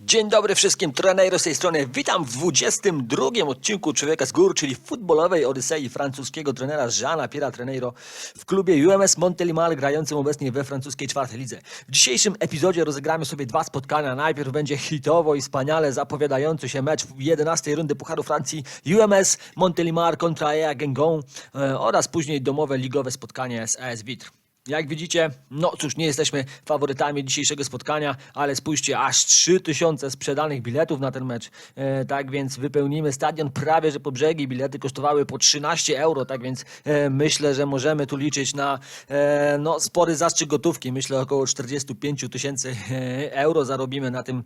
Dzień dobry wszystkim, Trenero z tej strony. Witam w 22 odcinku Człowieka z Gór, czyli futbolowej odysei francuskiego trenera Jeana Pierre Treneiro w klubie UMS Montélimar grającym obecnie we francuskiej czwartej lidze. W dzisiejszym epizodzie rozegramy sobie dwa spotkania. Najpierw będzie hitowo i wspaniale zapowiadający się mecz 11 rundy Pucharu Francji UMS Montélimar kontra EA Gengon e, oraz później domowe ligowe spotkanie z AS Witre. Jak widzicie, no cóż, nie jesteśmy faworytami dzisiejszego spotkania, ale spójrzcie, aż 3000 sprzedanych biletów na ten mecz. E, tak więc wypełnimy stadion prawie że po brzegi. Bilety kosztowały po 13 euro, tak więc e, myślę, że możemy tu liczyć na e, no, spory zastrzyk gotówki. Myślę około 45 tysięcy e, euro zarobimy na tym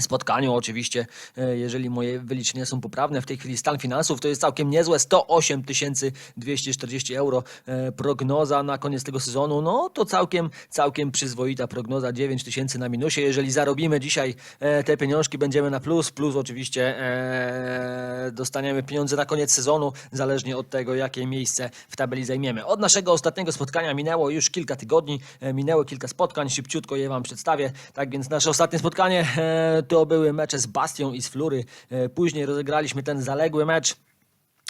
spotkaniu. Oczywiście, e, jeżeli moje wyliczenia są poprawne, w tej chwili stan finansów to jest całkiem niezłe. 108 240 euro e, prognoza na koniec tego sezonu. No to całkiem, całkiem przyzwoita prognoza. 9 tysięcy na minusie. Jeżeli zarobimy dzisiaj e, te pieniążki, będziemy na plus. Plus oczywiście dostaniemy pieniądze na koniec sezonu, zależnie od tego, jakie miejsce w tabeli zajmiemy. Od naszego ostatniego spotkania minęło już kilka tygodni, minęło kilka spotkań. Szybciutko je Wam przedstawię. Tak więc nasze ostatnie spotkanie to były mecze z Bastią i z Flury. E, Później rozegraliśmy ten zaległy mecz.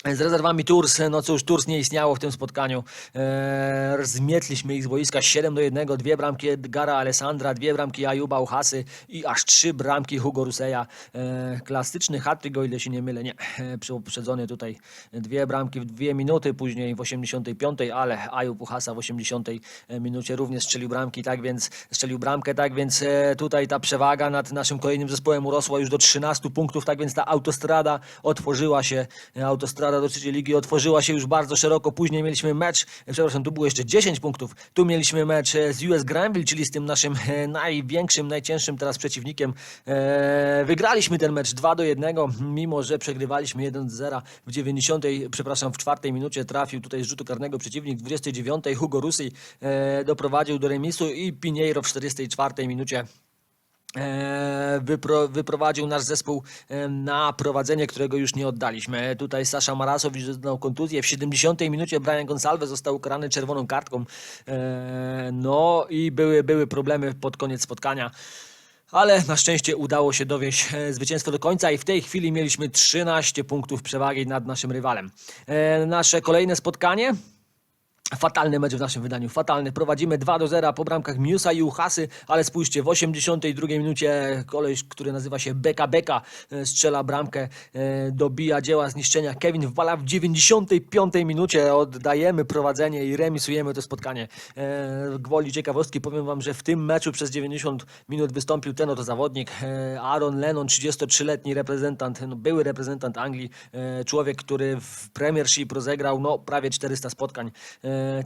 Z rezerwami Tours, no cóż, Tours nie istniało w tym spotkaniu. Eee, zmietliśmy ich z boiska 7 do 1, dwie bramki Edgara Alessandra, dwie bramki Ajuba Uchasy i aż trzy bramki Hugo Ruseja. Eee, klasyczny hat o ile się nie mylę, nie, eee, poprzedzony tutaj dwie bramki w dwie minuty, później w 85, ale Ajub Uchasa w 80 minucie również strzelił bramki, tak więc strzelił bramkę, tak więc e, tutaj ta przewaga nad naszym kolejnym zespołem urosła już do 13 punktów, tak więc ta autostrada otworzyła się, e, autostrada do trzeciej ligi otworzyła się już bardzo szeroko. Później mieliśmy mecz, e, przepraszam, tu było jeszcze 10 punktów. Tu mieliśmy mecz e, z US Granville, czyli z tym naszym e, największym, najcięższym teraz przeciwnikiem. Wygraliśmy ten mecz 2 do 1, mimo że przegrywaliśmy 1 do 0 w 90, przepraszam, w czwartej minucie trafił tutaj z rzutu karnego przeciwnik. W 29 Hugo Rusi e, doprowadził do remisu i Pinheiro w 44 minucie wypro, wyprowadził nasz zespół e, na prowadzenie, którego już nie oddaliśmy. Tutaj Sasza Marasowicz doznał kontuzję. W 70 minucie Brian Gonsalves został ukarany czerwoną kartką. E, no i były, były problemy pod koniec spotkania. Ale na szczęście udało się dowieść e, zwycięstwo do końca i w tej chwili mieliśmy 13 punktów przewagi nad naszym rywalem. E, nasze kolejne spotkanie Fatalny mecz w naszym wydaniu, fatalny. Prowadzimy 2 do 0 po bramkach Miusa i Uchasy, ale spójrzcie, w 82 minucie koleś, który nazywa się Beka Beka, e, strzela bramkę, e, dobija dzieła zniszczenia. Kevin wbala w 95 minucie, oddajemy prowadzenie i remisujemy to spotkanie. E, Gwoli ciekawostki powiem wam, że w tym meczu przez 90 minut wystąpił ten oto zawodnik, Aaron Lennon, 33-letni reprezentant, no, były reprezentant Anglii, człowiek, który w Premiership rozegrał no, prawie 400 spotkań.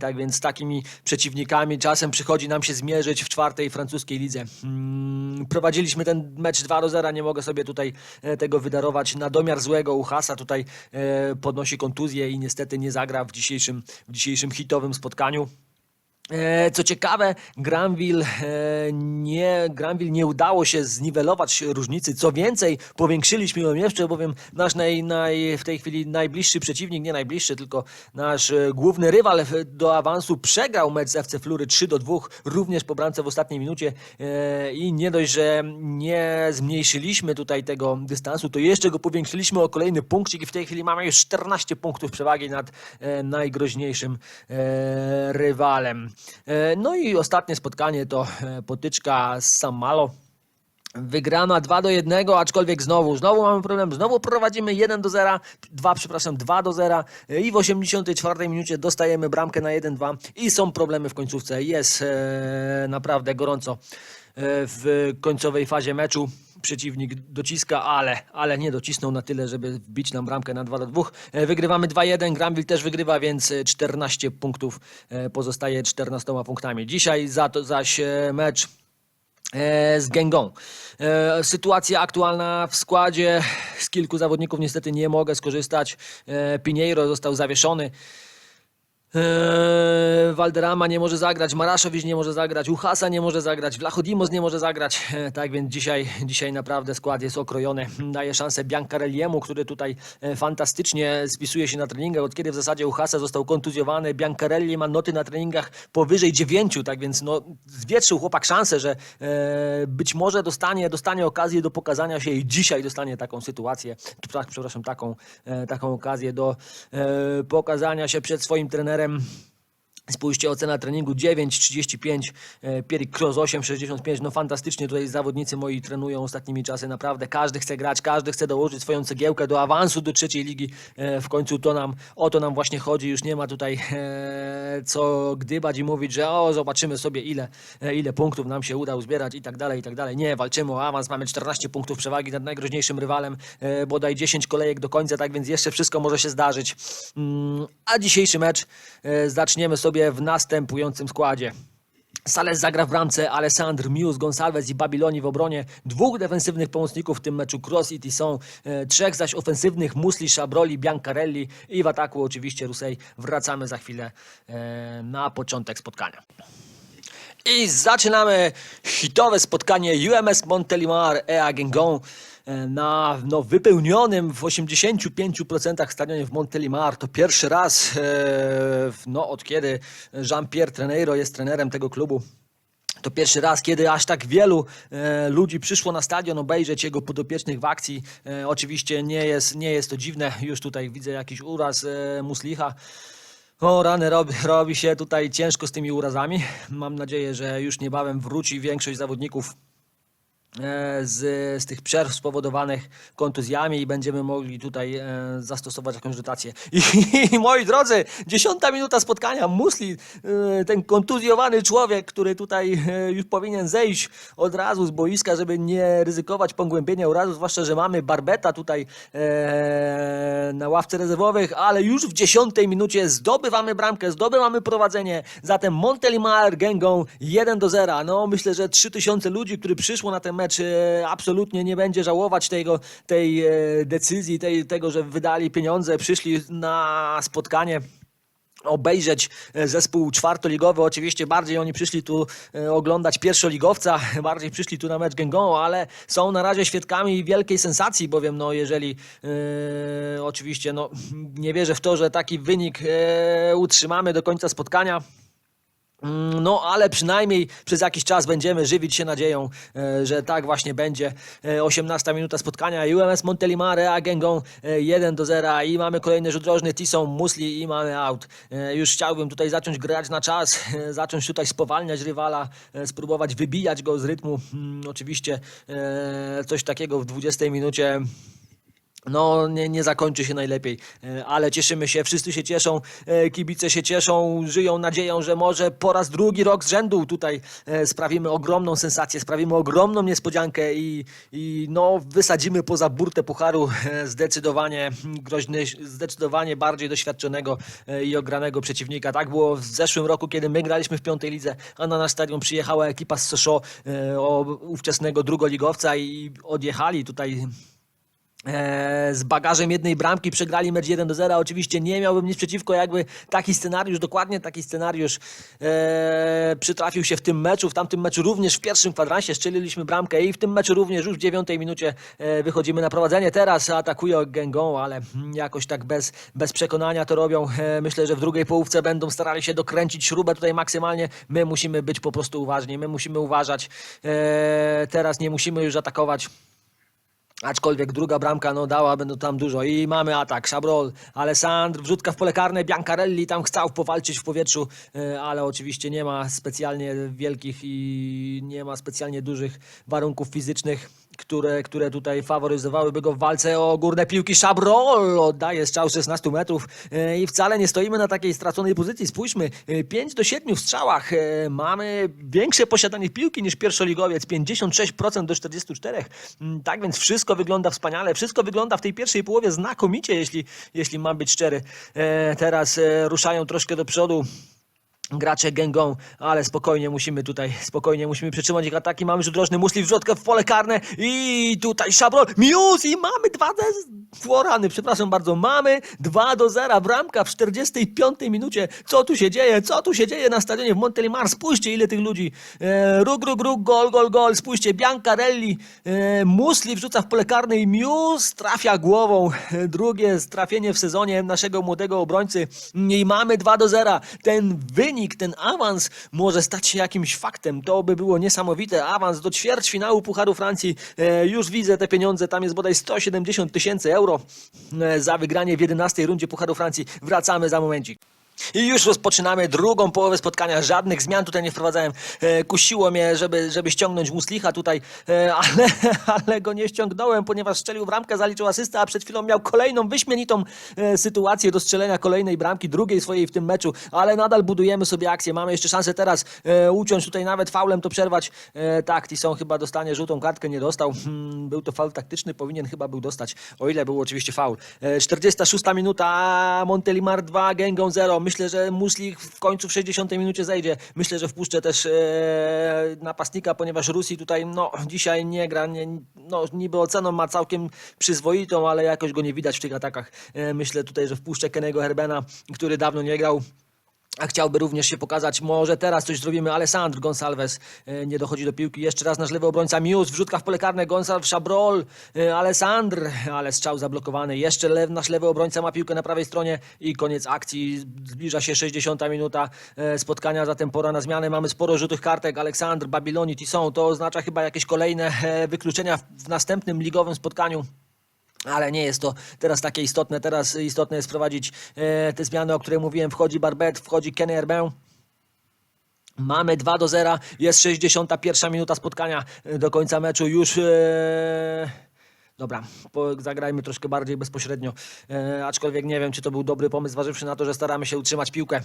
Tak więc z takimi przeciwnikami czasem przychodzi nam się zmierzyć w czwartej francuskiej lidze. Mm, prowadziliśmy ten mecz 2 do 0, nie mogę sobie tutaj e, tego wydarować. Na domiar złego Uchasa tutaj e, podnosi kontuzję i niestety nie zagra w dzisiejszym, w dzisiejszym hitowym spotkaniu. E, Co ciekawe, Granville e, nie, Granville nie udało się zniwelować różnicy. Co więcej, powiększyliśmy ją jeszcze, bowiem nasz naj, naj, w tej chwili najbliższy przeciwnik, nie najbliższy, tylko nasz e, główny rywal do awansu przegrał mecz z FC Flury 3 do 2, również po bramce w ostatniej minucie i nie dość, że nie zmniejszyliśmy tutaj tego dystansu, to jeszcze go powiększyliśmy o kolejny punkcik i w tej chwili mamy już 14 punktów przewagi nad najgroźniejszym rywalem. E, no i ostatnie spotkanie to e, potyczka z Samalo. Wygrana 2 do 1, aczkolwiek znowu, znowu mamy problem, znowu prowadzimy 1 do 0, 2, przepraszam, 2 do 0 e, i w 84 minucie dostajemy bramkę na 1-2 i są problemy w końcówce. Jest e, naprawdę gorąco e, w końcowej fazie meczu. Przeciwnik dociska, ale, ale nie docisnął na tyle, żeby wbić nam bramkę na 2 do 2. E, Wygrywamy 2-1, Granville też wygrywa, więc e, 14 punktów e, pozostaje 14 punktami. Dzisiaj za to zaś e, mecz e, z Gengą. E, sytuacja aktualna w składzie. Z kilku zawodników niestety nie mogę skorzystać. E, Pinheiro został zawieszony. Eee, Valderrama nie może zagrać, Maraszowicz nie może zagrać, Uchasa nie może zagrać, Vlachodimos nie może zagrać. E, tak więc dzisiaj, dzisiaj naprawdę skład jest okrojony. Daje szansę Biancarelliemu, który tutaj e, fantastycznie spisuje się na treningach. Od kiedy w zasadzie Uchasa został kontuzjowany, Biancarelli ma noty na treningach powyżej 9, tak więc no, zwietrzył chłopak szansę, że e, być może dostanie, dostanie okazję do pokazania się i dzisiaj dostanie taką sytuację, przepraszam, taką, e, taką okazję do e, pokazania się przed swoim trenerem. partnerem Spójrzcie, ocena treningu 9,35, e, Pierik Kroos 8,65. No fantastycznie tutaj zawodnicy moi trenują ostatnimi czasy, naprawdę każdy chce grać, każdy chce dołożyć swoją cegiełkę do awansu do trzeciej ligi. E, W końcu to nam, o to nam właśnie chodzi, już nie ma tutaj e, co gdybać i mówić, że o, zobaczymy sobie ile, ile punktów nam się uda uzbierać i tak dalej, i tak dalej. Nie, walczymy o awans, mamy 14 punktów przewagi nad najgroźniejszym rywalem, bodaj 10 kolejek do końca, tak więc jeszcze wszystko może się zdarzyć. Mm, A dzisiejszy mecz zaczniemy sobie w następującym składzie. Sales zagra w bramce, Alessandr, Mius, Gonsalves i Babiloni w obronie, dwóch defensywnych pomocników w tym meczu, Cross i Tisson, e, trzech zaś ofensywnych, Musli, Szabroli, Biancarelli i w ataku oczywiście Rusej. Wracamy za chwilę e, na początek spotkania. I zaczynamy hitowe spotkanie UMS Montelimar EA Gengon na no, wypełnionym w 85% stadionie w Montelimar. To pierwszy raz, e, no, od kiedy Jean-Pierre Treneiro jest trenerem tego klubu. To pierwszy raz, kiedy aż tak wielu e, ludzi przyszło na stadion obejrzeć jego podopiecznych w akcji. E, oczywiście nie jest, nie jest to dziwne, już tutaj widzę jakiś uraz e, Muslicha. O rany, robi, robi się tutaj ciężko z tymi urazami. Mam nadzieję, że już niebawem wróci większość zawodników z, z tych przerw spowodowanych kontuzjami i będziemy mogli tutaj e, zastosować jakąś dotację. I, I moi drodzy, dziesiąta minuta spotkania, Musli, e, ten kontuzjowany człowiek, który tutaj e, już powinien zejść od razu z boiska, żeby nie ryzykować pogłębienia urazu, zwłaszcza, że mamy Barbeta tutaj e, na ławce rezerwowych, ale już w dziesiątej minucie zdobywamy bramkę, zdobywamy prowadzenie, zatem Montelimar Gęgą 1 do 0. No myślę, że 3000 ludzi, którzy przyszło na ten mecz e, absolutnie nie będzie żałować tego, tej e, decyzji, tej, tego, że wydali pieniądze, przyszli na spotkanie obejrzeć e, zespół czwartoligowy. Oczywiście bardziej oni przyszli tu oglądać pierwszoligowca, bardziej przyszli tu na mecz Gengon, ale są na razie świadkami wielkiej sensacji, bowiem no jeżeli oczywiście no nie wierzę w to, że taki wynik utrzymamy do końca spotkania. Mm, No, ale przynajmniej przez jakiś czas będziemy żywić się nadzieją, e, że tak właśnie będzie. E, 18 minuta spotkania. UMS Montelimar, a Gengon 1 do 0 i mamy kolejny rzut rożny, Tisson, Musli i mamy out. E, Już chciałbym tutaj zacząć grać na czas, e, zacząć tutaj spowalniać rywala, e, spróbować wybijać go z rytmu. Mm, Oczywiście e, coś takiego w 20 minucie no, nie, nie zakończy się najlepiej, e, ale cieszymy się, wszyscy się cieszą, e, kibice się cieszą, żyją nadzieją, że może po raz drugi rok z rzędu tutaj e, sprawimy ogromną sensację, sprawimy ogromną niespodziankę i, i no, wysadzimy poza burtę pucharu zdecydowanie groźny, zdecydowanie bardziej doświadczonego i ogranego przeciwnika. Tak było w zeszłym roku, kiedy my graliśmy w piątej lidze, a na nasz stadion przyjechała ekipa z Sochaux, e, o ówczesnego drugoligowca i odjechali tutaj z bagażem jednej bramki przegrali mecz 1 do 0. Oczywiście nie miałbym nic przeciwko, jakby taki scenariusz, dokładnie taki scenariusz e, przytrafił się w tym meczu. W tamtym meczu również w pierwszym kwadransie strzeliliśmy bramkę i w tym meczu również już w dziewiątej minucie e, wychodzimy na prowadzenie. Teraz atakuje Gengą, ale mm, jakoś tak bez, bez przekonania to robią. E, myślę, że w drugiej połówce będą starali się dokręcić śrubę tutaj maksymalnie. My musimy być po prostu uważni, my musimy uważać. E, teraz nie musimy już atakować. Aczkolwiek druga bramka no, dałaby no, tam dużo. I mamy atak. Szabrol, Alessandr, wrzutka w pole karne, Biancarelli tam chciał powalczyć w powietrzu, e, ale oczywiście nie ma specjalnie wielkich i nie ma specjalnie dużych warunków fizycznych, które, które tutaj faworyzowałyby go w walce o górne piłki. Szabrol oddaje strzał z 16 metrów e, i wcale nie stoimy na takiej straconej pozycji. Spójrzmy, 5 do 7 w strzałach. E, Mamy większe posiadanie piłki niż pierwszoligowiec, 56% do 44. Mm, Tak więc wszystko wygląda wspaniale, wszystko wygląda w tej pierwszej połowie znakomicie, jeśli, jeśli mam być szczery. E, Teraz e, ruszają troszkę do przodu gracze Gengą, ale spokojnie musimy tutaj, spokojnie musimy przytrzymać ich ataki. Mamy rzut rożny, Musli wrzutkę w pole karne i tutaj Szabrol, Mius i mamy 2 do, rany, przepraszam bardzo, mamy 2 do 0, bramka w 45 minucie. Co tu się dzieje? Co tu się dzieje na stadionie w Montelimar? Spójrzcie, ile tych ludzi. E, rug, rug, rug, gol, gol, gol. Spójrzcie, Biancarelli, e, Musli wrzuca w pole karne i Muse trafia głową. Drugie trafienie w sezonie naszego młodego obrońcy. I mamy 2 do 0. Ten wynik, ten awans może stać się jakimś faktem. To by było niesamowite. Awans do ćwierćfinału Pucharu Francji. E, już widzę te pieniądze. Tam jest bodaj 170 tysięcy euro e, za wygranie w 11 rundzie Pucharu Francji. Wracamy za momencik. I już rozpoczynamy drugą połowę spotkania. Żadnych zmian tutaj nie wprowadzałem. E, kusiło mnie, żeby, żeby ściągnąć Muslicha tutaj, e, ale, ale go nie ściągnąłem, ponieważ strzelił bramkę, zaliczył asystę, a przed chwilą miał kolejną wyśmienitą e, sytuację do strzelenia kolejnej bramki, drugiej swojej w tym meczu, ale nadal budujemy sobie akcję. Mamy jeszcze szansę teraz uciąć tutaj nawet faulem to przerwać. Tak, Tisson chyba dostanie żółtą kartkę, nie dostał. Hmm, był to faul taktyczny, powinien chyba był dostać, o ile był oczywiście faul. E, 46 minuta, Montelimar 2, Gęgą 0. Myślę, że Muslich w końcu w 60 minucie zejdzie. Myślę, że wpuszczę też e, napastnika, ponieważ Rusi tutaj no, dzisiaj nie gra. Nie, no, niby oceną ma całkiem przyzwoitą, ale jakoś go nie widać w tych atakach. E, myślę tutaj, że wpuszczę Kennego Herbena, który dawno nie grał. A chciałby również się pokazać, może teraz coś zrobimy. Alessandro Gonçalves e, nie dochodzi do piłki. Jeszcze raz nasz lewy obrońca Mius, wrzutka w pole karne, Gonçalves, Chabrol, e, Alessandr, ale strzał zablokowany. Jeszcze lew, nasz lewy obrońca ma piłkę na prawej stronie i koniec akcji. Zbliża się 60 minuta e, spotkania, zatem pora na zmianę. Mamy sporo rzutych kartek. Aleksandr, Babiloni, Tisson. To oznacza chyba jakieś kolejne wykluczenia w następnym ligowym spotkaniu. Ale nie jest to teraz takie istotne. Teraz istotne jest wprowadzić e, te zmiany, o których mówiłem. Wchodzi Barbet, wchodzi Kenny Herbin. Mamy 2 do 0. Jest 61 minuta spotkania do końca meczu. Już. E... Dobra, zagrajmy troszkę bardziej bezpośrednio. E, aczkolwiek nie wiem, czy to był dobry pomysł, zważywszy na to, że staramy się utrzymać piłkę.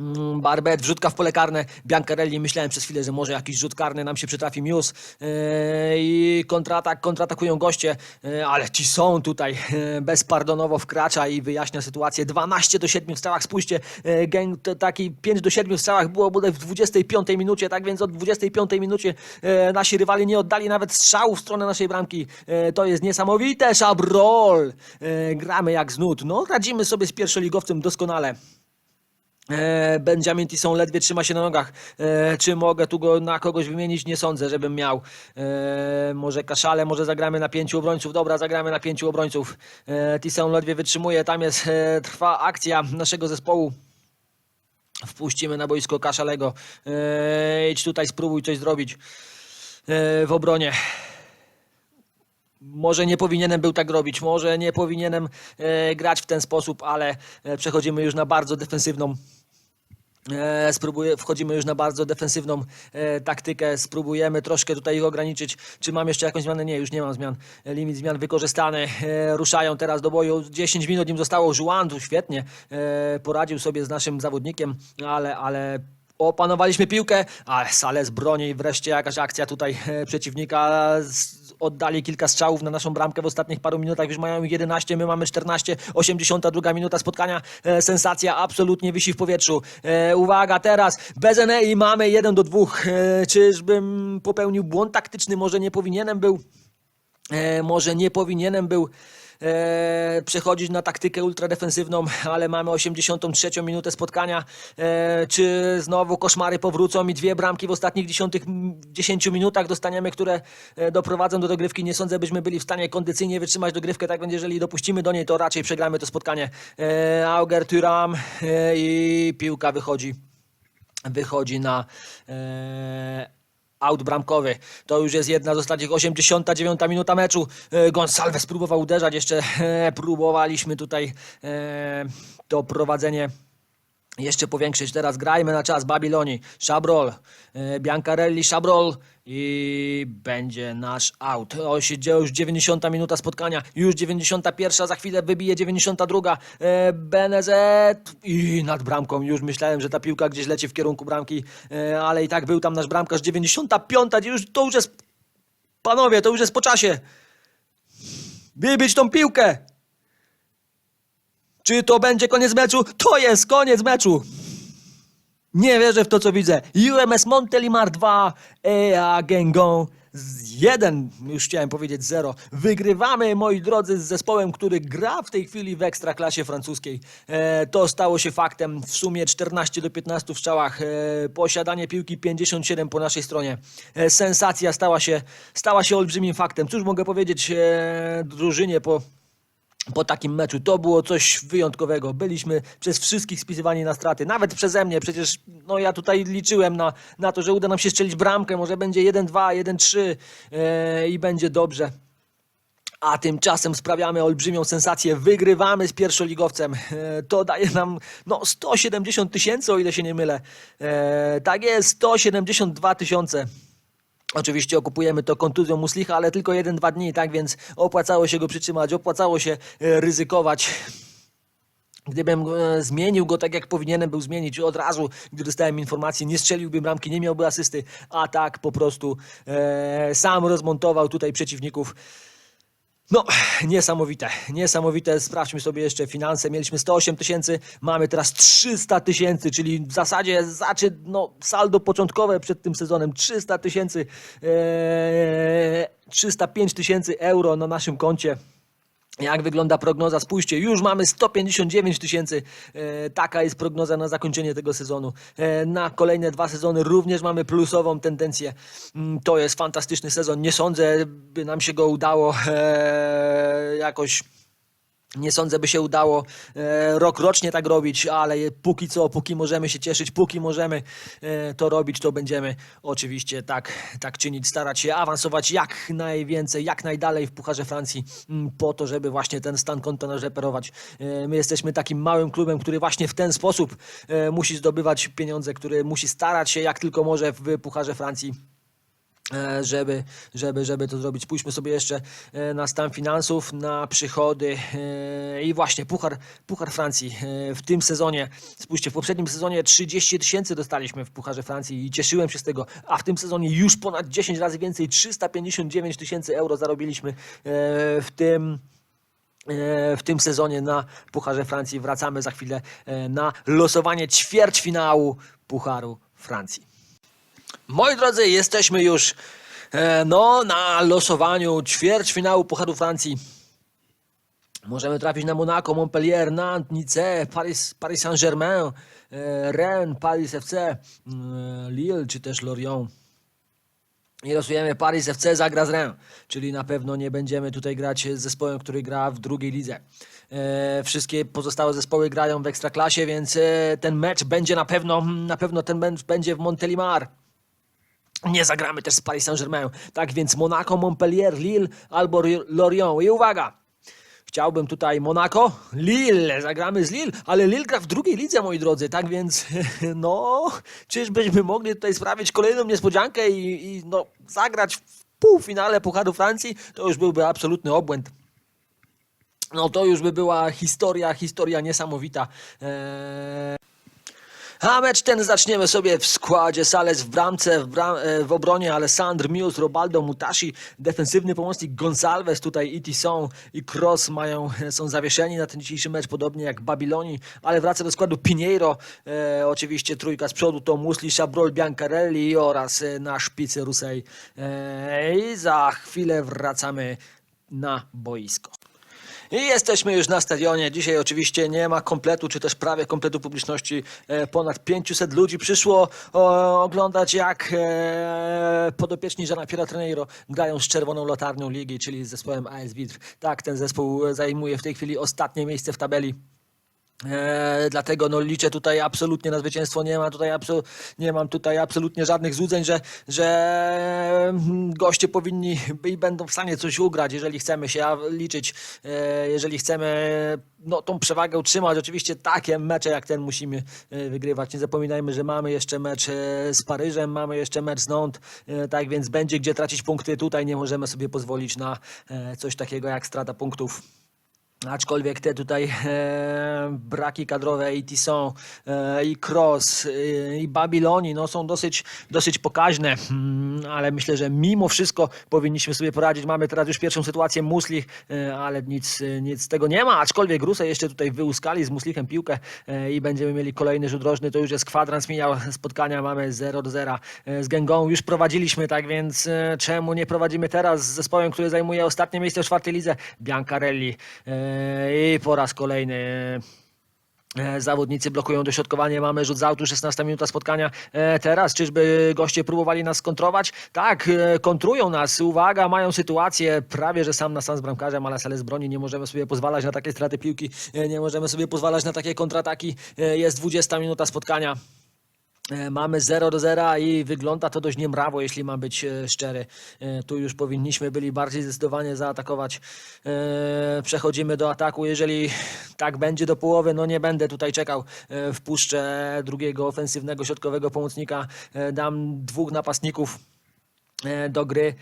Mm, Barbet, wrzutka w pole karne, Biancarelli, myślałem przez chwilę, że może jakiś rzut karny nam się przytrafi. Muse yy, i kontratak, kontratakują goście, yy, ale ci są tutaj, yy, bezpardonowo wkracza i wyjaśnia sytuację, 12 do 7 w strzałach, spójrzcie, gang, taki 5 do 7 w strzałach było bodaj w 25 minucie, tak więc od 25 minucie nasi rywali nie oddali nawet strzału w stronę naszej bramki, to jest niesamowite, Szabrol, gramy jak z nut, no radzimy sobie z pierwszoligowcem doskonale. E, Benjamin Tisson ledwie trzyma się na nogach. E, czy mogę tu go na kogoś wymienić? Nie sądzę, żebym miał. E, może Kaszale, może zagramy na pięciu obrońców. Dobra, zagramy na pięciu obrońców. Tisson ledwie wytrzymuje. Tam jest, trwa akcja naszego zespołu. Wpuścimy na boisko Kaszalego. Idź tutaj, spróbuj coś zrobić w obronie. Może nie powinienem był tak robić, może nie powinienem grać w ten sposób, ale przechodzimy już na bardzo defensywną spróbuję, wchodzimy już na bardzo defensywną e, taktykę, spróbujemy troszkę tutaj ich ograniczyć. Czy mam jeszcze jakąś zmianę? Nie, już nie mam zmian. E, limit zmian wykorzystany. E, ruszają teraz do boju. 10 minut im zostało. Żuandu świetnie e, poradził sobie z naszym zawodnikiem, ale, ale opanowaliśmy piłkę, ale Sales broni wreszcie jakaś akcja tutaj e, przeciwnika. Z, oddali kilka strzałów na naszą bramkę w ostatnich paru minutach. Już mają ich 11, my mamy 14. 82 minuta spotkania. E, sensacja absolutnie wisi w powietrzu. E, uwaga, teraz bez i mamy 1 do 2. E, czyżbym popełnił błąd taktyczny? Może nie powinienem był. E, może nie powinienem był e, przechodzić na taktykę ultradefensywną, ale mamy 83 minutę spotkania. E, czy znowu koszmary powrócą i dwie bramki w ostatnich 10, 10 minutach dostaniemy, które e, doprowadzą do dogrywki? Nie sądzę, byśmy byli w stanie kondycyjnie wytrzymać dogrywkę. Tak więc, jeżeli dopuścimy do niej, to raczej przegramy to spotkanie. E, Auger, Thuram e, i piłka wychodzi wychodzi na e, aut bramkowy. To już jest jedna z ostatnich 89 minuta meczu. E, Gonsalves próbował uderzać, jeszcze e, próbowaliśmy tutaj e, to prowadzenie jeszcze powiększyć. Teraz grajmy na czas. Babiloni, Szabrol, Biancarelli, Szabrol i będzie nasz out. O, się dzieje już 90 minuta spotkania, już 91, za chwilę wybije 92. E, Benezet i nad bramką. Już myślałem, że ta piłka gdzieś leci w kierunku bramki, e, ale i tak był tam nasz bramkarz. 95, już, to już jest, panowie, to już jest po czasie. Wybić tą piłkę. Czy to będzie koniec meczu? To jest koniec meczu! Nie wierzę w to, co widzę. UMS Montelimar 2, EA Gengon z 1, już chciałem powiedzieć 0. Wygrywamy, moi drodzy, z zespołem, który gra w tej chwili w ekstraklasie francuskiej. E, to stało się faktem. W sumie 14 do 15 w strzałach. E, posiadanie piłki 57 po naszej stronie. E, sensacja stała się, stała się olbrzymim faktem. Cóż mogę powiedzieć e, drużynie po po takim meczu. To było coś wyjątkowego. Byliśmy przez wszystkich spisywani na straty, nawet przeze mnie. Przecież no, ja tutaj liczyłem na, na to, że uda nam się strzelić bramkę. Może będzie 1-2, 1-3 e, i będzie dobrze. A tymczasem sprawiamy olbrzymią sensację. Wygrywamy z pierwszoligowcem. E, To daje nam no, 170 tysięcy, o ile się nie mylę. E, tak jest, 172 tysiące. Oczywiście okupujemy to kontuzją Muslicha, ale tylko jeden-dwa dni, tak więc opłacało się go przytrzymać, opłacało się e, ryzykować. Gdybym e, zmienił go tak, jak powinienem był zmienić od razu, gdy dostałem informację, nie strzeliłby bramki, nie miałby asysty, a tak po prostu e, sam rozmontował tutaj przeciwników. No, niesamowite, niesamowite. Sprawdźmy sobie jeszcze finanse. Mieliśmy 108 tysięcy, mamy teraz 300 tysięcy, czyli w zasadzie zaczy, no, saldo początkowe przed tym sezonem 300 tysięcy, e, 305 tysięcy euro na naszym koncie. Jak wygląda prognoza? Spójrzcie, już mamy 159 tysięcy. E, taka jest prognoza na zakończenie tego sezonu. E, na kolejne dwa sezony również mamy plusową tendencję. Mm, To jest fantastyczny sezon. Nie sądzę, by nam się go udało e, jakoś. Nie sądzę, by się udało e, rok rocznie tak robić, ale póki co, póki możemy się cieszyć, póki możemy e, to robić, to będziemy oczywiście tak, tak czynić, starać się awansować jak najwięcej, jak najdalej w Pucharze Francji, m, po to, żeby właśnie ten stan konta nareperować. E, my jesteśmy takim małym klubem, który właśnie w ten sposób musi zdobywać pieniądze, który musi starać się jak tylko może w Pucharze Francji żeby, żeby, żeby to zrobić. Spójrzmy sobie jeszcze e, na stan finansów, na przychody e, i właśnie Puchar, Puchar Francji e, w tym sezonie. Spójrzcie, w poprzednim sezonie 30 tysięcy dostaliśmy w Pucharze Francji i cieszyłem się z tego, a w tym sezonie już ponad 10 razy więcej, 359 tysięcy euro zarobiliśmy e, w tym e, w tym sezonie na Pucharze Francji. Wracamy za chwilę e, na losowanie ćwierćfinału Pucharu Francji. Moi drodzy, jesteśmy już e, no, na losowaniu ćwierćfinału Pucharu Francji. Możemy trafić na Monaco, Montpellier, Nantes, Nice, Paris, Paris Saint-Germain, e, Rennes, Paris FC, e, Lille czy też Lorient. I losujemy Paris FC zagra z Rennes, czyli na pewno nie będziemy tutaj grać z zespołem, który gra w drugiej lidze. Wszystkie pozostałe zespoły grają w Ekstraklasie, więc ten mecz będzie na pewno, na pewno ten mecz będzie w Montelimar. Nie zagramy też z Paris Saint-Germain. Tak więc Monaco, Montpellier, Lille albo Ri- Lorient. I uwaga! Chciałbym tutaj Monaco, Lille, zagramy z Lille, ale Lille gra w drugiej lidze, moi drodzy, tak więc no, czyżbyśmy mogli tutaj sprawić kolejną niespodziankę i, i no, zagrać w półfinale Pucharu Francji, to już byłby absolutny obłęd. No to już by była historia, historia niesamowita. Eee... A mecz ten zaczniemy sobie w składzie. Sales w bramce, w, bram, e, w obronie Alessandr Mius, Robaldo Mutashi, defensywny pomocnik Gonsalves, tutaj i Tisson i Cross mają, są zawieszeni na ten dzisiejszy mecz, podobnie jak Babiloni, ale wraca do składu Pinheiro, e, oczywiście trójka z przodu to Musli, Chabrol, Biancarelli oraz e, na szpicy Rusej. E, I za chwilę wracamy na boisko. I jesteśmy już na stadionie. Dzisiaj oczywiście nie ma kompletu, czy też prawie kompletu publiczności. E, Ponad 500 ludzi przyszło oglądać, jak e, podopieczni Żana Piera Treneiro grają z czerwoną latarnią ligi, czyli z zespołem AS Witr. Tak, ten zespół zajmuje w tej chwili ostatnie miejsce w tabeli. E, dlatego no, liczę tutaj absolutnie na zwycięstwo. Nie, ma tutaj nie mam tutaj absolutnie żadnych złudzeń, że, że mm, goście powinni i będą w stanie coś ugrać, jeżeli chcemy się liczyć, e, jeżeli chcemy no, tą przewagę utrzymać. Oczywiście takie mecze jak ten musimy e, wygrywać. Nie zapominajmy, że mamy jeszcze mecz z Paryżem, mamy jeszcze mecz z Nantes, tak więc będzie gdzie tracić punkty. Tutaj nie możemy sobie pozwolić na coś takiego jak strata punktów. Aczkolwiek te tutaj e, braki kadrowe i Tisson, e, i Cross, e, i Babiloni no, są dosyć, dosyć pokaźne, Mm, ale myślę, że mimo wszystko powinniśmy sobie poradzić. Mamy teraz już pierwszą sytuację Muslich, e, ale nic, nic z tego nie ma. Aczkolwiek Rusę jeszcze tutaj wyłuskali z Muslichem piłkę e, i będziemy mieli kolejny rzut rożny. To już jest kwadrans mijał spotkania. Mamy 0 do 0 e, z Gęgą. Już prowadziliśmy, tak więc e, czemu nie prowadzimy teraz z zespołem, który zajmuje ostatnie miejsce w czwartej lidze? Biancarelli. E, I po raz kolejny e, zawodnicy blokują dośrodkowanie. Mamy rzut z autu, 16 minuta spotkania. E, Teraz czyżby goście próbowali nas kontrować? Tak, e, kontrują nas. Uwaga, mają sytuację prawie, że sam na sam z bramkarzem, ale Sales broni. Nie możemy sobie pozwalać na takie straty piłki. Nie możemy sobie pozwalać na takie kontrataki. Jest 20 minuta spotkania. E, Mamy 0 do 0 i wygląda to dość niemrawo, jeśli mam być e, szczery. E, Tu już powinniśmy byli bardziej zdecydowanie zaatakować. Przechodzimy do ataku. Jeżeli tak będzie do połowy, no nie będę tutaj czekał. Wpuszczę drugiego ofensywnego środkowego pomocnika. Dam dwóch napastników do gry.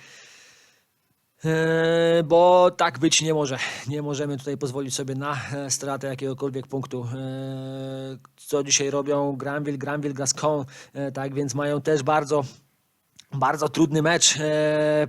E, Bo tak być nie może. Nie możemy tutaj pozwolić sobie na e, stratę jakiegokolwiek punktu. E, Co dzisiaj robią Granville, Granville, Gascon, tak więc mają też bardzo, bardzo trudny mecz.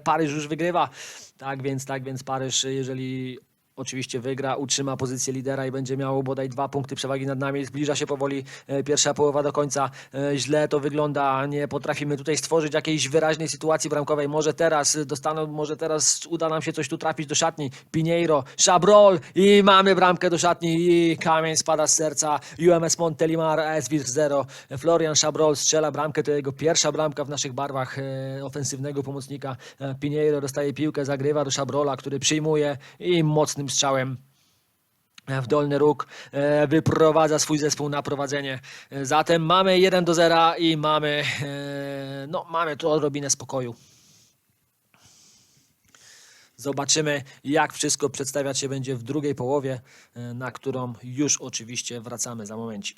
Paryż już wygrywa. Tak więc, tak więc Paryż, jeżeli oczywiście wygra, utrzyma pozycję lidera i będzie miał bodaj dwa punkty przewagi nad nami. Zbliża się powoli e, pierwsza połowa do końca. E, Źle to wygląda. Nie potrafimy tutaj stworzyć jakiejś wyraźnej sytuacji bramkowej. Może teraz dostaną, może teraz uda nam się coś tu trafić do szatni. Pinheiro, Chabrol i mamy bramkę do szatni i kamień spada z serca. UMS Montelimar, AS Wilk 0. Florian Chabrol strzela bramkę, to jego pierwsza bramka w naszych barwach e, ofensywnego pomocnika. Pinheiro dostaje piłkę, zagrywa do Chabrola, który przyjmuje i mocnym strzałem w dolny róg e, wyprowadza swój zespół na prowadzenie. E, Zatem mamy 1 do 0 i mamy, e, no, mamy tu odrobinę spokoju. Zobaczymy, jak wszystko przedstawiać się będzie w drugiej połowie, e, na którą już oczywiście wracamy za momencik.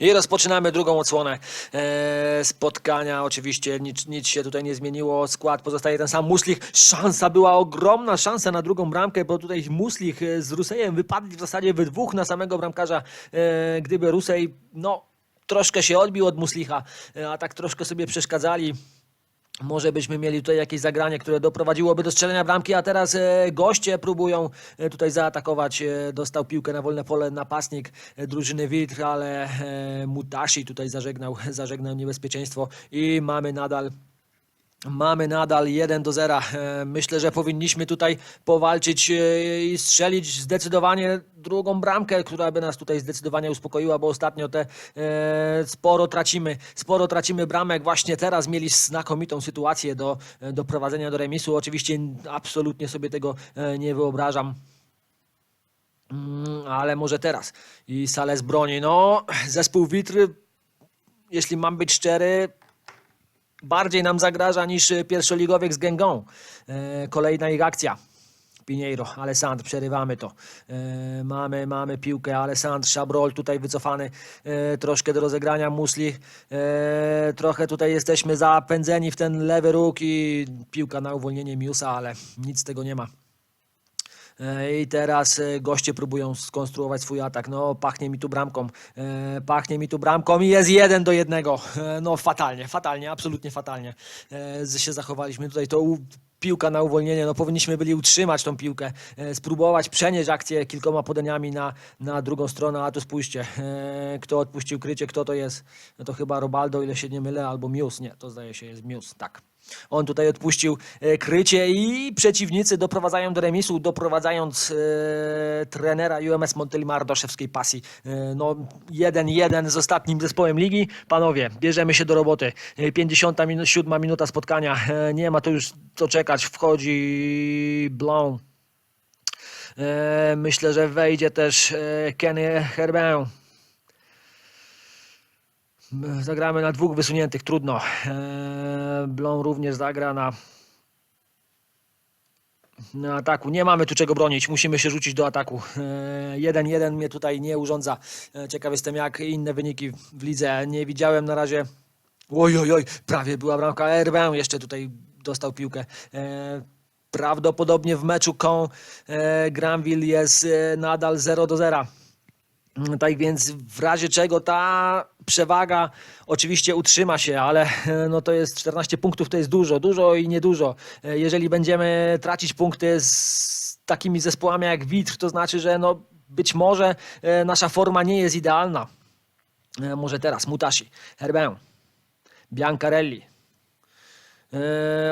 I rozpoczynamy drugą odsłonę e, spotkania. Oczywiście nic, nic się tutaj nie zmieniło. Skład pozostaje ten sam. Muslich, szansa była ogromna, szansa na drugą bramkę, bo tutaj Muslich e, z Rusejem wypadli w zasadzie we dwóch na samego bramkarza. E, gdyby Rusej, no, troszkę się odbił od Muslicha, a tak troszkę sobie przeszkadzali. Może byśmy mieli tutaj jakieś zagranie, które doprowadziłoby do strzelenia bramki, a teraz e, goście próbują e, tutaj zaatakować. E, dostał piłkę na wolne pole napastnik drużyny Wiltr, ale Mutashi tutaj zażegnał, zażegnał niebezpieczeństwo i mamy nadal Mamy nadal 1 do 0. E, Myślę, że powinniśmy tutaj powalczyć e, i strzelić zdecydowanie drugą bramkę, która by nas tutaj zdecydowanie uspokoiła, bo ostatnio te e, sporo tracimy, sporo tracimy bramek. Właśnie teraz mieli znakomitą sytuację do, do prowadzenia do remisu. Oczywiście absolutnie sobie tego nie wyobrażam. Mm, ale może teraz. I Sales broni. No, zespół Witry, jeśli mam być szczery, bardziej nam zagraża niż pierwszoligowiek z Gęgą. E, kolejna ich akcja. Pinheiro, Alessandro, przerywamy to. E, mamy, mamy piłkę, Alessandro, Chabrol tutaj wycofany e, troszkę do rozegrania, Musli. Trochę tutaj jesteśmy zapędzeni w ten lewy róg i piłka na uwolnienie Miusa, ale nic z tego nie ma. E, I teraz e, goście próbują skonstruować swój atak. No, pachnie mi tu bramką. E, Pachnie mi tu bramką i jest jeden do jednego. No, fatalnie, fatalnie, absolutnie fatalnie się zachowaliśmy. Tutaj to piłka na uwolnienie. No, powinniśmy byli utrzymać tą piłkę, spróbować przenieść akcję kilkoma podaniami na, na drugą stronę. A tu spójrzcie, kto odpuścił krycie, kto to jest. No to chyba Robaldo, ile się nie mylę, albo Muse. Nie, to zdaje się jest Muse, tak. On tutaj odpuścił e, krycie i przeciwnicy doprowadzają do remisu, doprowadzając e, trenera UMS Montelimar do szewskiej pasji. E, no 1-1 z ostatnim zespołem ligi. Panowie, bierzemy się do roboty. E, 57 minuta spotkania. Nie ma tu już co czekać. Wchodzi Blanc. Myślę, że wejdzie też Kenny Herbin. Zagramy na dwóch wysuniętych, trudno. Eee, Blon również zagra na, na ataku. Nie mamy tu czego bronić, musimy się rzucić do ataku. Eee, 1-1 mnie tutaj nie urządza. Eee, Ciekaw jestem jak inne wyniki w lidze. Nie widziałem na razie. Oj, oj, oj, prawie była bramka. Erbę jeszcze tutaj dostał piłkę. Prawdopodobnie w meczu Con e, Granville jest e, nadal 0 do 0. Mm, Tak więc w razie czego ta przewaga oczywiście utrzyma się, ale e, no to jest 14 punktów, to jest dużo, dużo i niedużo. E, Jeżeli będziemy tracić punkty z takimi zespołami jak Witr, to znaczy, że no być może e, nasza forma nie jest idealna. Może teraz Mutashi, Herbin, Biancarelli.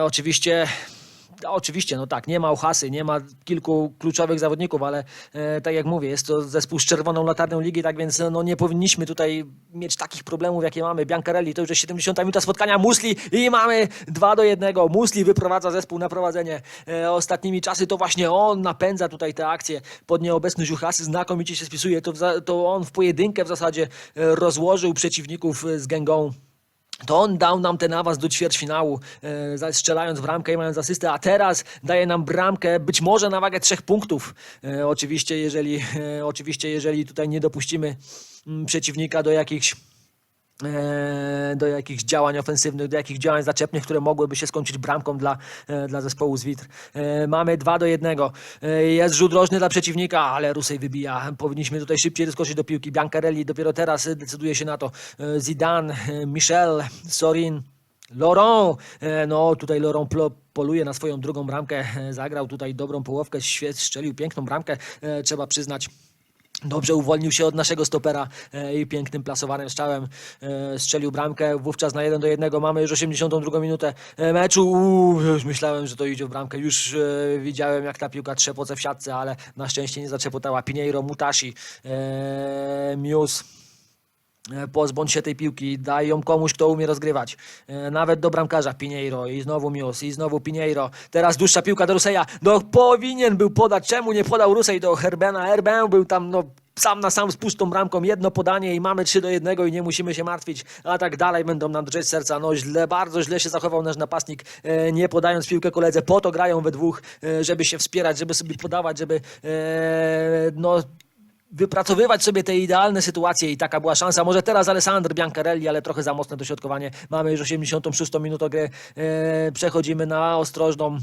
Oczywiście, oczywiście, no tak, nie ma Uchasy, nie ma kilku kluczowych zawodników, ale e, tak jak mówię, jest to zespół z czerwoną latarnią ligi, tak więc no, nie powinniśmy tutaj mieć takich problemów, jakie mamy. Biancarelli to już jest 70 minuta spotkania Musli i mamy 2 do 1. Musli wyprowadza zespół na prowadzenie. E, ostatnimi czasy to właśnie on napędza tutaj te akcje pod nieobecność Uchasy, znakomicie się spisuje. To, to on w pojedynkę w zasadzie e, rozłożył przeciwników e, z gęgą. To on dał nam ten awans do ćwierćfinału, e, strzelając w bramkę i mając asystę, a teraz daje nam bramkę być może na wagę trzech punktów. E, oczywiście, jeżeli, e, oczywiście, jeżeli tutaj nie dopuścimy mm, przeciwnika do jakichś do jakichś działań ofensywnych, do jakichś działań zaczepnych, które mogłyby się skończyć bramką dla, e, dla zespołu z Witr. E, Mamy 2 do 1. E, Jest rzut rożny dla przeciwnika, ale Rusej wybija. Powinniśmy tutaj szybciej doskoczyć do piłki. Biancarelli dopiero teraz e, decyduje się na to. E, Zidane, e, Michel, Sorin. Laurent, e, no tutaj Laurent poluje na swoją drugą bramkę, e, zagrał tutaj dobrą połowkę, strzelił piękną bramkę, e, trzeba przyznać. Dobrze uwolnił się od naszego stopera e, i pięknym plasowanym strzałem e, strzelił bramkę. Wówczas na 1 do 1 mamy już 82 minutę e, meczu. Uuu, już myślałem, że to idzie w bramkę. Już widziałem, jak ta piłka trzepoce w siatce, ale na szczęście nie zatrzepotała. Pinheiro, Mutashi. E, Pozbądź się tej piłki, daj ją komuś, kto umie rozgrywać. E, Nawet do bramkarza Pinheiro i znowu Mius i znowu Pinheiro. Teraz dłuższa piłka do Ruseja. No powinien był podać. Czemu nie podał Rusej do Herbena? Herben był tam no sam na sam z pustą bramką. Jedno podanie i mamy 3 do 1 i nie musimy się martwić. A tak dalej będą nam drżeć serca. No źle, bardzo źle się zachował nasz napastnik, e, nie podając piłkę koledze. Po to grają we dwóch, e, żeby się wspierać, żeby sobie podawać, żeby e, no wypracowywać sobie te idealne sytuacje i taka była szansa. Może teraz Alessandro Biancarelli, ale trochę za mocne dośrodkowanie. Mamy już 86 minutę gry. E, przechodzimy na ostrożną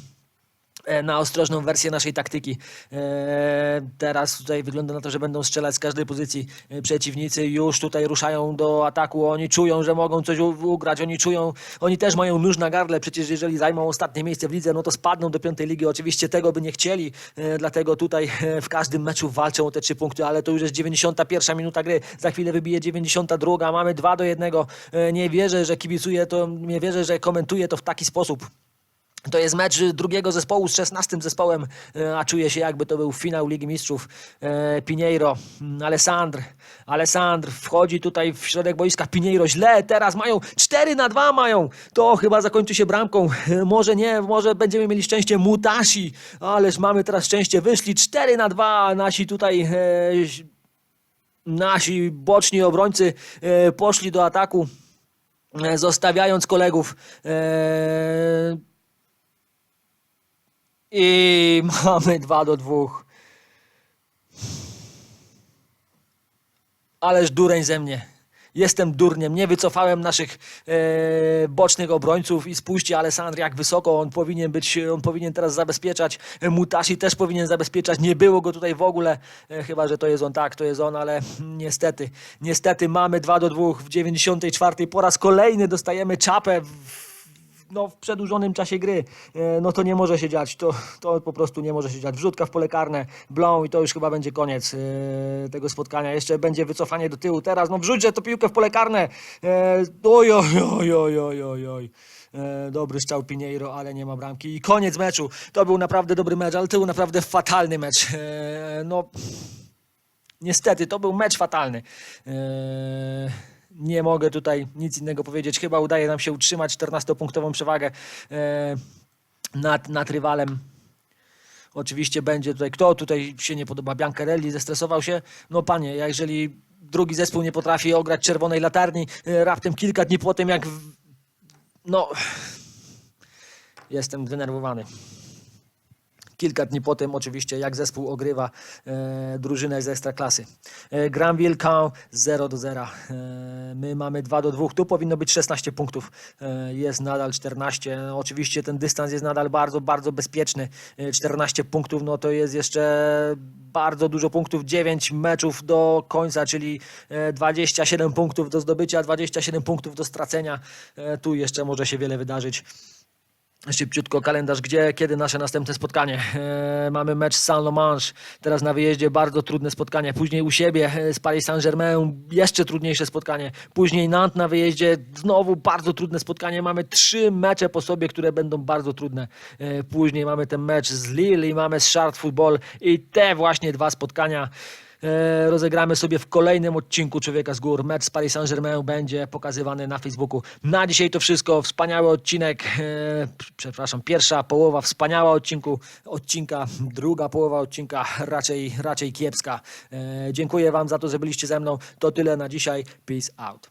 na ostrożną wersję naszej taktyki. E, teraz tutaj wygląda na to, że będą strzelać z każdej pozycji e, przeciwnicy. Już tutaj ruszają do ataku. Oni czują, że mogą coś ugrać. Oni czują, oni też mają nóż na gardle. Przecież jeżeli zajmą ostatnie miejsce w lidze, no to spadną do piątej ligi. Oczywiście tego by nie chcieli, e, dlatego tutaj e, w każdym meczu walczą o te trzy punkty, ale to już jest 91 minuta gry. Za chwilę wybije 92. Mamy 2 do 1. E, Nie wierzę, że kibicuję to, nie wierzę, że komentuję to w taki sposób. To jest mecz drugiego zespołu z 16 zespołem, e, a czuje się jakby to był finał Ligi Mistrzów. E, Pinheiro, mm, Alessandr, Alessandr wchodzi tutaj w środek boiska. Pinheiro źle, teraz mają 4 na 2 mają. To chyba zakończy się bramką. E, Może nie, może będziemy mieli szczęście Mutashi, ależ mamy teraz szczęście. Wyszli 4 na 2 nasi tutaj nasi boczni obrońcy poszli do ataku, zostawiając kolegów. I mamy 2 do 2. Ależ dureń ze mnie. Jestem durniem. Nie wycofałem naszych e, bocznych obrońców i spójrzcie Alessandro jak wysoko on powinien być, on powinien teraz zabezpieczać. Mutashi też powinien zabezpieczać. Nie było go tutaj w ogóle. E, chyba, że to jest on tak, to jest on, ale niestety, niestety mamy 2 do 2 w 94. Po raz kolejny dostajemy czapę w, no, w przedłużonym czasie gry, e, no to nie może się dziać. To, to po prostu nie może się dziać. Wrzutka w pole karne, blą i to już chyba będzie koniec e, tego spotkania. Jeszcze będzie wycofanie do tyłu. Teraz, no wrzućże to piłkę w pole karne. E, oj, oj, oj, oj, oj, oj, oj. Dobry strzał Pinheiro, ale nie ma bramki. I koniec meczu. To był naprawdę dobry mecz, ale to był naprawdę fatalny mecz. No, Niestety, to był mecz fatalny. Nie mogę tutaj nic innego powiedzieć. Chyba udaje nam się utrzymać 14-punktową przewagę eee, nad, nad rywalem. Oczywiście będzie tutaj, kto tutaj się nie podoba, Biancarelli zestresował się. No panie, jeżeli drugi zespół nie potrafi ograć czerwonej latarni, e, raptem kilka dni po tym jak... No... Jestem zdenerwowany. Kilka dni potem oczywiście jak zespół ogrywa e, drużynę z Ekstraklasy. E, Granville Caen 0 do 0. E, my mamy 2 do 2. Tu powinno być 16 punktów. E, jest nadal 14. No, oczywiście ten dystans jest nadal bardzo, bardzo bezpieczny. E, 14 punktów no to jest jeszcze bardzo dużo punktów. 9 meczów do końca, czyli e, 27 punktów do zdobycia, 27 punktów do stracenia. E, tu jeszcze może się wiele wydarzyć. Szybciutko kalendarz, gdzie, kiedy nasze następne spotkanie. E, mamy mecz Saint-Lomange, teraz na wyjeździe bardzo trudne spotkanie. Później u siebie e, z Paris Saint-Germain jeszcze trudniejsze spotkanie. Później Nantes na wyjeździe, znowu bardzo trudne spotkanie. Mamy trzy mecze po sobie, które będą bardzo trudne. E, później mamy ten mecz z Lille i mamy z Chartres Football i te właśnie dwa spotkania rozegramy sobie w kolejnym odcinku Człowieka z Gór. Mecz z Paris Saint-Germain będzie pokazywany na Facebooku. Na dzisiaj to wszystko. Wspaniały odcinek. E, przepraszam, pierwsza połowa wspaniała odcinku, odcinka, druga połowa odcinka raczej, raczej kiepska. E, dziękuję Wam za to, że byliście ze mną. To tyle na dzisiaj. Peace out.